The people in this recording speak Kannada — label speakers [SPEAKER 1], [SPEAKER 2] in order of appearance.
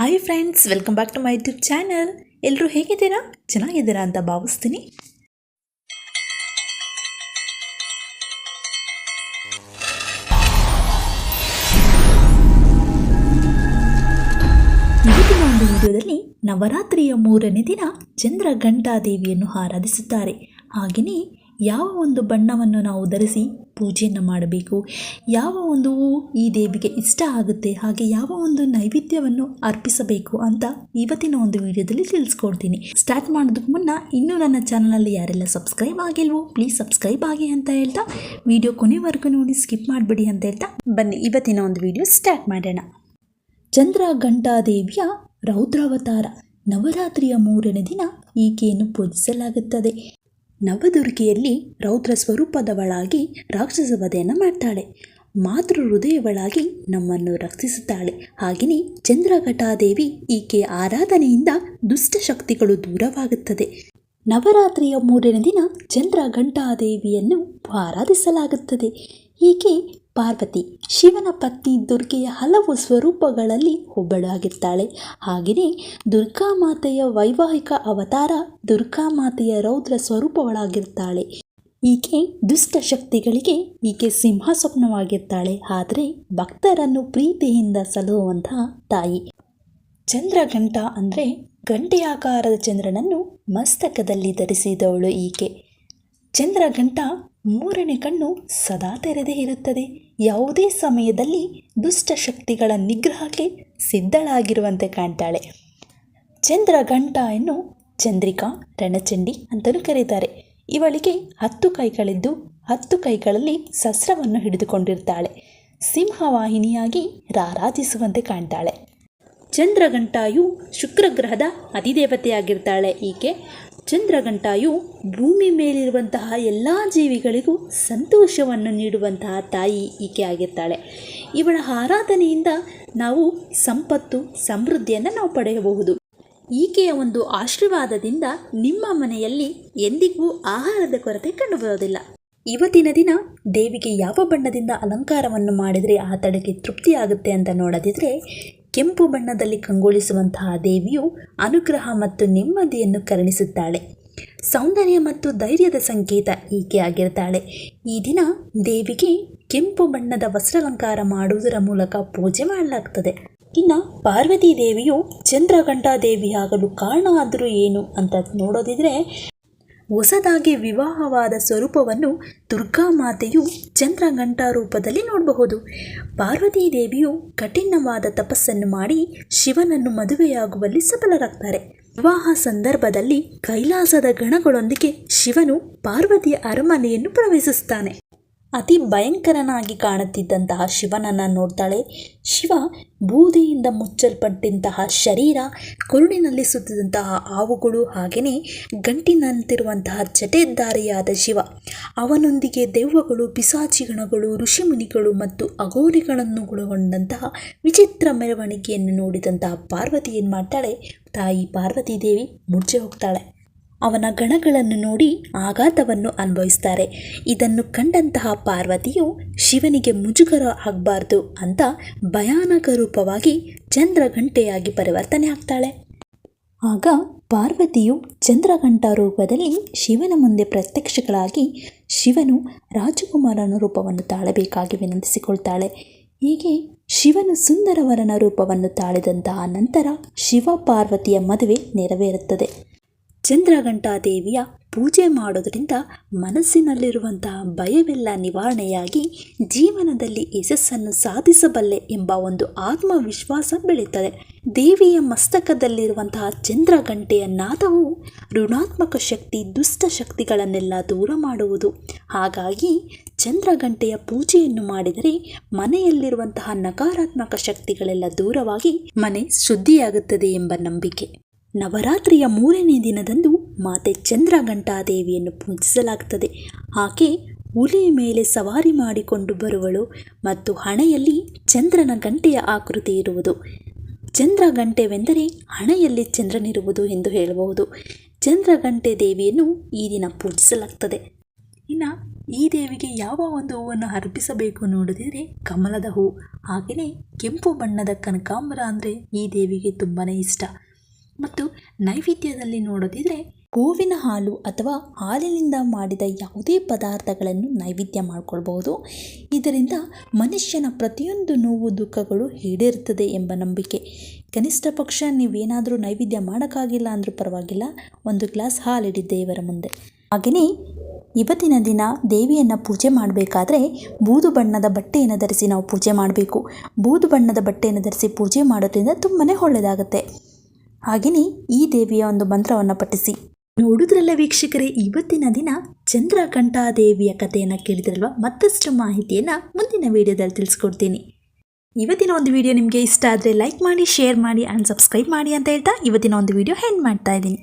[SPEAKER 1] Hi friends welcome back to my YouTube channel ಎಲ್ಲರೂ ಹೇಗಿದ್ದೀರಾ? ಚೆನ್ನಾಗಿದ್ದೀರಾ ಅಂತ ಭಾವಿಸ್ತೀನಿ. ಒಂದು ವಿಡಿಯೋದಲ್ಲಿ ನವರಾತ್ರಿಯ ಮೂರನೇ ದಿನ ಚಂದ್ರ ಘಂಟಾದೇವಿಯನ್ನು ಆರಾಧಿಸುತ್ತಾರೆ. ಹಾಗೆಯೇ ಯಾವ ಒಂದು ಬಣ್ಣವನ್ನು ನಾವು ಧರಿಸಿ ಪೂಜೆಯನ್ನು ಮಾಡಬೇಕು. ಯಾವ ಒಂದು ಈ ದೇವಿಗೆ ಇಷ್ಟ ಆಗುತ್ತೆ, ಹಾಗೆ ಯಾವ ಒಂದು ನೈವೇದ್ಯವನ್ನು ಅರ್ಪಿಸಬೇಕು ಅಂತ ಇವತ್ತಿನ ಒಂದು ವಿಡಿಯೋದಲ್ಲಿ ತಿಳಿಸ್ಕೊಡ್ತೀನಿ. ಸ್ಟಾರ್ಟ್ ಮಾಡೋದಕ್ಕೆ ಮುನ್ನ ಇನ್ನೂ ನನ್ನ ಚಾನಲಲ್ಲಿ ಯಾರೆಲ್ಲ ಸಬ್ಸ್ಕ್ರೈಬ್ ಆಗಿಲ್ವೋ ಪ್ಲೀಸ್ ಸಬ್ಸ್ಕ್ರೈಬ್ ಆಗಿ ಅಂತ ಹೇಳ್ತಾ, ವಿಡಿಯೋ ಕೊನೆವರೆಗೂ ನೋಡಿ ಸ್ಕಿಪ್ ಮಾಡಬೇಡಿ ಅಂತ ಹೇಳ್ತಾ, ಬನ್ನಿ ಇವತ್ತಿನ ಒಂದು ವಿಡಿಯೋ ಸ್ಟಾರ್ಟ್ ಮಾಡೋಣ. ಚಂದ್ರ ಘಂಟಾದೇವಿಯ ರೌದ್ರಾವತಾರ. ನವರಾತ್ರಿಯ ಮೂರನೇ ದಿನ ಈಕೆಯನ್ನು ಪೂಜಿಸಲಾಗುತ್ತದೆ. ನವದುರ್ಗೆಯಲ್ಲಿ ರೌದ್ರ ಸ್ವರೂಪದವಳಾಗಿ ರಾಕ್ಷಸ ವಧೆಯನ್ನು ಮಾಡ್ತಾಳೆ. ಮಾತೃ ಹೃದಯವಳಾಗಿ ನಮ್ಮನ್ನು ರಕ್ಷಿಸುತ್ತಾಳೆ. ಹಾಗೆಯೇ ಚಂದ್ರಘಟಾದೇವಿ ಈಕೆಯ ಆರಾಧನೆಯಿಂದ ದುಷ್ಟಶಕ್ತಿಗಳು ದೂರವಾಗುತ್ತದೆ. ನವರಾತ್ರಿಯ ಮೂರನೇ ದಿನ ಚಂದ್ರ ಘಂಟಾದೇವಿಯನ್ನು ಆರಾಧಿಸಲಾಗುತ್ತದೆ. ಈಕೆ ಪಾರ್ವತಿ ಶಿವನ ಪತ್ನಿ ದುರ್ಗೆಯ ಹಲವು ಸ್ವರೂಪಗಳಲ್ಲಿ ಒಬ್ಬಳಾಗಿರ್ತಾಳೆ ಹಾಗೆಯೇ ದುರ್ಗಾಮಾತೆಯ ವೈವಾಹಿಕ ಅವತಾರ ದುರ್ಗಾ ಮಾತೆಯ ರೌದ್ರ ಸ್ವರೂಪಗಳಾಗಿರ್ತಾಳೆ. ಈಕೆ ದುಷ್ಟ ಶಕ್ತಿಗಳಿಗೆ ಈಕೆ ಸಿಂಹ ಸ್ವಪ್ನವಾಗಿರ್ತಾಳೆ ಆದರೆ ಭಕ್ತರನ್ನು ಪ್ರೀತಿಯಿಂದ ಸಲಹುವಂತಹ ತಾಯಿ. ಚಂದ್ರಘಂಟ ಅಂದರೆ ಗಂಟೆಯಾಕಾರದ ಚಂದ್ರನನ್ನು ಮಸ್ತಕದಲ್ಲಿ ಧರಿಸಿದವಳು ಈಕೆ. ಚಂದ್ರಘಂಟ ಮೂರನೇ ಕಣ್ಣು ಸದಾ ತೆರೆದೇ ಇರುತ್ತದೆ. ಯಾವುದೇ ಸಮಯದಲ್ಲಿ ದುಷ್ಟಶಕ್ತಿಗಳ ನಿಗ್ರಹಕ್ಕೆ ಸಿದ್ಧಳಾಗಿರುವಂತೆ ಕಾಣ್ತಾಳೆ. ಚಂದ್ರಘಂಟವನ್ನು ಚಂದ್ರಿಕಾ, ರಣಚಂಡಿ ಅಂತಲೂ ಕರೀತಾರೆ. ಇವಳಿಗೆ ಹತ್ತು ಕೈಗಳಿದ್ದು ಹತ್ತು ಕೈಗಳಲ್ಲಿ ಸಸ್ರವನ್ನು ಹಿಡಿದುಕೊಂಡಿರ್ತಾಳೆ. ಸಿಂಹವಾಹಿನಿಯಾಗಿ ರಾರಾಜಿಸುವಂತೆ ಕಾಣ್ತಾಳೆ. ಚಂದ್ರಘಂಟಾಯು ಶುಕ್ರಗ್ರಹದ ಅಧಿದೇವತೆಯಾಗಿರ್ತಾಳೆ. ಈಕೆ ಚಂದ್ರಘಂಟಾಯು ಭೂಮಿ ಮೇಲಿರುವಂತಹ ಎಲ್ಲ ಜೀವಿಗಳಿಗೂ ಸಂತೋಷವನ್ನು ನೀಡುವಂತಹ ತಾಯಿ ಈಕೆ ಆಗಿರ್ತಾಳೆ. ಇವಳ ಆರಾಧನೆಯಿಂದ ನಾವು ಸಂಪತ್ತು, ಸಮೃದ್ಧಿಯನ್ನು ನಾವು ಪಡೆಯಬಹುದು. ಈಕೆಯ ಒಂದು ಆಶೀರ್ವಾದದಿಂದ ನಿಮ್ಮ ಮನೆಯಲ್ಲಿ ಎಂದಿಗೂ ಆಹಾರದ ಕೊರತೆ ಕಂಡುಬರೋದಿಲ್ಲ ಇವತ್ತಿನ ದಿನ ದೇವಿಗೆ ಯಾವ ಬಣ್ಣದಿಂದ ಅಲಂಕಾರವನ್ನು ಮಾಡಿದರೆ ಆತಳಿಗೆ ತೃಪ್ತಿಯಾಗುತ್ತೆ ಅಂತ ನೋಡದಿದ್ರೆ ಕೆಂಪು ಬಣ್ಣದಲ್ಲಿ ಕಂಗೊಳಿಸುವಂತಹ ದೇವಿಯು ಅನುಗ್ರಹ ಮತ್ತು ನೆಮ್ಮದಿಯನ್ನು ಕರುಣಿಸುತ್ತಾಳೆ. ಸೌಂದರ್ಯ ಮತ್ತು ಧೈರ್ಯದ ಸಂಕೇತ ಈಕೆ ಆಗಿರ್ತಾಳೆ. ಈ ದಿನ ದೇವಿಗೆ ಕೆಂಪು ಬಣ್ಣದ ವಸ್ತ್ರಾಲಂಕಾರ ಮಾಡುವುದರ ಮೂಲಕ ಪೂಜೆ ಮಾಡಲಾಗ್ತದೆ. ಇನ್ನು ಪಾರ್ವತಿ ದೇವಿಯು ಚಂದ್ರಗಂಡ ದೇವಿಯಾಗಲು ಕಾರಣ ಆದರೂ ಏನು ಅಂತ ನೋಡೋದಿದ್ರೆ ಹೊಸದಾಗಿ ವಿವಾಹವಾದ ಸ್ವರೂಪವನ್ನು ದುರ್ಗಾ ದುರ್ಗಾಮಾತೆಯು ಚಂದ್ರಘಂಟಾ ರೂಪದಲ್ಲಿ ನೋಡಬಹುದು. ಪಾರ್ವತೀ ದೇವಿಯು ಕಠಿಣವಾದ ತಪಸ್ಸನ್ನು ಮಾಡಿ ಶಿವನನ್ನು ಮದುವೆಯಾಗುವಲ್ಲಿ ಸಫಲರಾಗ್ತಾರೆ ವಿವಾಹ ಸಂದರ್ಭದಲ್ಲಿ ಕೈಲಾಸದ ಗಣಗಳೊಂದಿಗೆ ಶಿವನು ಪಾರ್ವತಿಯ ಅರಮನೆಯನ್ನು ಪ್ರವೇಶಿಸುತ್ತಾನೆ ಅತಿ ಭಯಂಕರನಾಗಿ ಕಾಣುತ್ತಿದ್ದಂತಹ ಶಿವನನ್ನು ನೋಡ್ತಾಳೆ. ಶಿವ ಬೂದಿಯಿಂದ ಮುಚ್ಚಲ್ಪಟ್ಟಂತಹ ಶರೀರ, ಕುರುಡಿನಲ್ಲಿ ಸುತ್ತಿದಂತಹ ಹಾವುಗಳು ಹಾಗೆಯೇ ಗಂಟಿನಂತಿರುವಂತಹ ಜಟೆಧಾರಿಯಾದ ಶಿವ. ಅವನೊಂದಿಗೆ ದೆವ್ವಗಳು ಪಿಸಾಚಿಗಣಗಳು ಋಷಿಮುನಿಗಳು ಮತ್ತು ಅಗೋರಿಗಳನ್ನು ಒಳಗೊಂಡಂತಹ ವಿಚಿತ್ರ ಮೆರವಣಿಗೆಯನ್ನು ನೋಡಿದಂತಹ ಪಾರ್ವತಿ ಏನು ಮಾಡ್ತಾಳೆ ತಾಯಿ ಪಾರ್ವತಿ ದೇವಿ ಮುರ್ಚೆ ಹೋಗ್ತಾಳೆ. ಅವನ ಗಣಗಳನ್ನು ನೋಡಿ ಆಘಾತವನ್ನು ಅನುಭವಿಸ್ತಾರೆ. ಇದನ್ನು ಕಂಡಂತಹ ಪಾರ್ವತಿಯು ಶಿವನಿಗೆ ಮುಜುಗರ ಆಗಬಾರ್ದು ಅಂತ ಭಯಾನಕ ರೂಪವಾಗಿ ಚಂದ್ರಘಂಟೆಯಾಗಿ ಪರಿವರ್ತನೆ ಆಗ್ತಾಳೆ. ಆಗ ಪಾರ್ವತಿಯು ಚಂದ್ರಘಂಟ ರೂಪದಲ್ಲಿ ಶಿವನ ಮುಂದೆ ಪ್ರತ್ಯಕ್ಷಗಳಾಗಿ ಶಿವನು ರಾಜಕುಮಾರನ ರೂಪವನ್ನು ತಾಳಬೇಕಾಗಿ ವಿನಂತಿಸಿಕೊಳ್ತಾಳೆ. ಹೀಗೆ ಶಿವನು ಸುಂದರವರನ ರೂಪವನ್ನು ತಾಳಿದಂತಹ ನಂತರ ಶಿವ ಪಾರ್ವತಿಯ ಮದುವೆ ನೆರವೇರುತ್ತದೆ. ಚಂದ್ರಘಂಟಾದೇವಿಯ ಪೂಜೆ ಮಾಡೋದರಿಂದ ಮನಸ್ಸಿನಲ್ಲಿರುವಂತಹ ಭಯವೆಲ್ಲ ನಿವಾರಣೆಯಾಗಿ ಜೀವನದಲ್ಲಿ ಯಶಸ್ಸನ್ನು ಸಾಧಿಸಬಲ್ಲೆ ಎಂಬ ಒಂದು ಆತ್ಮವಿಶ್ವಾಸ ಬೆಳೆಯುತ್ತದೆ ದೇವಿಯ ಮಸ್ತಕದಲ್ಲಿರುವಂತಹ ಚಂದ್ರಘಂಟೆಯ ನಾದವು ಋಣಾತ್ಮಕ ಶಕ್ತಿ, ದುಷ್ಟ ಶಕ್ತಿಗಳನ್ನೆಲ್ಲ ದೂರ ಮಾಡುವುದು. ಹಾಗಾಗಿ ಚಂದ್ರಘಂಟೆಯ ಪೂಜೆಯನ್ನು ಮಾಡಿದರೆ ಮನೆಯಲ್ಲಿರುವಂತಹ ನಕಾರಾತ್ಮಕ ಶಕ್ತಿಗಳೆಲ್ಲ ದೂರವಾಗಿ ಮನೆ ಶುದ್ಧಿಯಾಗುತ್ತದೆ ಎಂಬ ನಂಬಿಕೆ. ನವರಾತ್ರಿಯ ಮೂರನೇ ದಿನದಂದು ಮಾತೆ ಚಂದ್ರಘಂಟಾದೇವಿಯನ್ನು ಪೂಜಿಸಲಾಗುತ್ತದೆ ಆಕೆ ಹುಲಿ ಮೇಲೆ ಸವಾರಿ ಮಾಡಿಕೊಂಡು ಬರುವಳು ಮತ್ತು ಹಣೆಯಲ್ಲಿ ಚಂದ್ರನ ಗಂಟೆಯ ಆಕೃತಿ ಇರುವುದು. ಚಂದ್ರಗಂಟೆವೆಂದರೆ ಹಣೆಯಲ್ಲಿ ಚಂದ್ರನಿರುವುದು ಎಂದು ಹೇಳಬಹುದು. ಚಂದ್ರಗಂಟೆ ದೇವಿಯನ್ನು ಈ ದಿನ ಪೂಜಿಸಲಾಗ್ತದೆ. ಇನ್ನು ಈ ದೇವಿಗೆ ಯಾವ ಒಂದು ಹೂವನ್ನು ಅರ್ಪಿಸಬೇಕು ನೋಡಿದರೆ ಕಮಲದ ಹೂ. ಹಾಗೆಯೇ ಕೆಂಪು ಬಣ್ಣದ ಕನಕಾಂಬರ ಅಂದರೆ ಈ ದೇವಿಗೆ ತುಂಬಾ ಇಷ್ಟ. ಮತ್ತು ನೈವೇದ್ಯದಲ್ಲಿ ನೋಡೋದಿದ್ರೆ ಗೋವಿನ ಹಾಲು ಅಥವಾ ಹಾಲಿನಿಂದ ಮಾಡಿದ ಯಾವುದೇ ಪದಾರ್ಥಗಳನ್ನು ನೈವೇದ್ಯ ಮಾಡಿಕೊಳ್ಬಹುದು ಇದರಿಂದ ಮನುಷ್ಯನ ಪ್ರತಿಯೊಂದು ನೋವು ದುಃಖಗಳು ಈಡೇರುತ್ತದೆ ಎಂಬ ನಂಬಿಕೆ. ಕನಿಷ್ಠ ಪಕ್ಷ ನೀವೇನಾದರೂ ನೈವೇದ್ಯ ಮಾಡೋಕ್ಕಾಗಿಲ್ಲ ಅಂದರೂ ಪರವಾಗಿಲ್ಲ, ಒಂದು ಗ್ಲಾಸ್ ಹಾಲಿಡಿ ದೇವರ ಮುಂದೆ. ಹಾಗೆಯೇ ಇವತ್ತಿನ ದಿನ ದೇವಿಯನ್ನು ಪೂಜೆ ಮಾಡಬೇಕಾದ್ರೆ ಬೂದು ಬಣ್ಣದ ಬಟ್ಟೆಯನ್ನು ಧರಿಸಿ ನಾವು ಪೂಜೆ ಮಾಡಬೇಕು. ಬೂದು ಬಣ್ಣದ ಬಟ್ಟೆಯನ್ನು ಧರಿಸಿ ಪೂಜೆ ಮಾಡೋದ್ರಿಂದ ತುಂಬಾ ಒಳ್ಳೆಯದಾಗುತ್ತೆ ಹಾಗೆಯೇ ಈ ದೇವಿಯ ಒಂದು ಮಂತ್ರವನ್ನು ಪಠಿಸಿ. ನೋಡಿದ್ರಲ್ಲ ವೀಕ್ಷಕರೇ, ಇವತ್ತಿನ ದಿನ ಚಂದ್ರಕಂಠ ದೇವಿಯ ಕಥೆಯನ್ನು ಕೇಳಿದ್ರಲ್ವ? ಮತ್ತಷ್ಟು ಮಾಹಿತಿಯನ್ನು ಮುಂದಿನ ವಿಡಿಯೋದಲ್ಲಿ ತಿಳಿಸ್ಕೊಡ್ತೀನಿ. ಇವತ್ತಿನ ಒಂದು ವಿಡಿಯೋ ನಿಮಗೆ ಇಷ್ಟ ಆದರೆ ಲೈಕ್ ಮಾಡಿ ಶೇರ್ ಮಾಡಿ ಆ್ಯಂಡ್ ಸಬ್ಸ್ಕ್ರೈಬ್ ಮಾಡಿ ಅಂತ ಹೇಳ್ತಾ ಇವತ್ತಿನ ಒಂದು ವಿಡಿಯೋ ಹೆಂಡ್ ಮಾಡ್ತಾ ಇದ್ದೀನಿ.